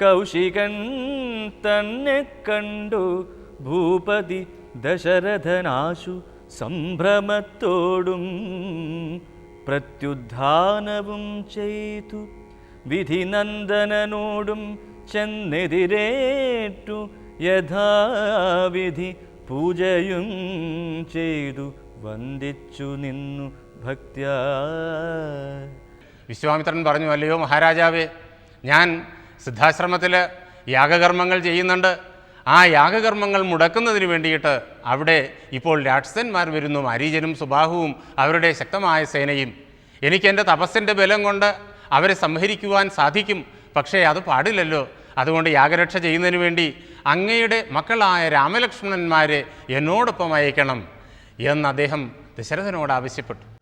കൗശികൻ തന്നെ കണ്ടു. ഭൂപതി ദശരഥനാശു സംഭ്രമത്തോടും പ്രത്യുദ്ധാനവും ചെയ്തു. വിധിനന്ദനനോടും ചെന്നെതിരേറ്റു. യഥാവിധി പൂജയും ചെയ്തു. വന്ദിച്ചു നിന്നു ഭക്ത്യാ. വിശ്വാമിത്രൻ പറഞ്ഞു അല്ലയോ മഹാരാജാവേ ഞാൻ സിദ്ധാശ്രമത്തിൽ യാഗകർമ്മങ്ങൾ ചെയ്യുന്നുണ്ട്. ആ യാഗകർമ്മങ്ങൾ മുടക്കുന്നതിന് വേണ്ടിയിട്ട് അവിടെ ഇപ്പോൾ രാക്ഷസന്മാർ വരുന്നു അരീജനും സുബാഹുവും അവരുടെ ശക്തമായ സേനയും. എനിക്കെന്റെ തപസ്സിന്റെ ബലം കൊണ്ട് അവരെ സംഹരിക്കുവാൻ സാധിക്കും പക്ഷേ അത് പാടില്ലല്ലോ. അതുകൊണ്ട് യാഗരക്ഷ ചെയ്യുന്നതിന് വേണ്ടി അങ്ങയുടെ മക്കളായ രാമലക്ഷ്മണന്മാരെ എന്നോടൊപ്പം അയക്കണം എന്ന് അദ്ദേഹം ദശരഥനോട് ആവശ്യപ്പെട്ടു.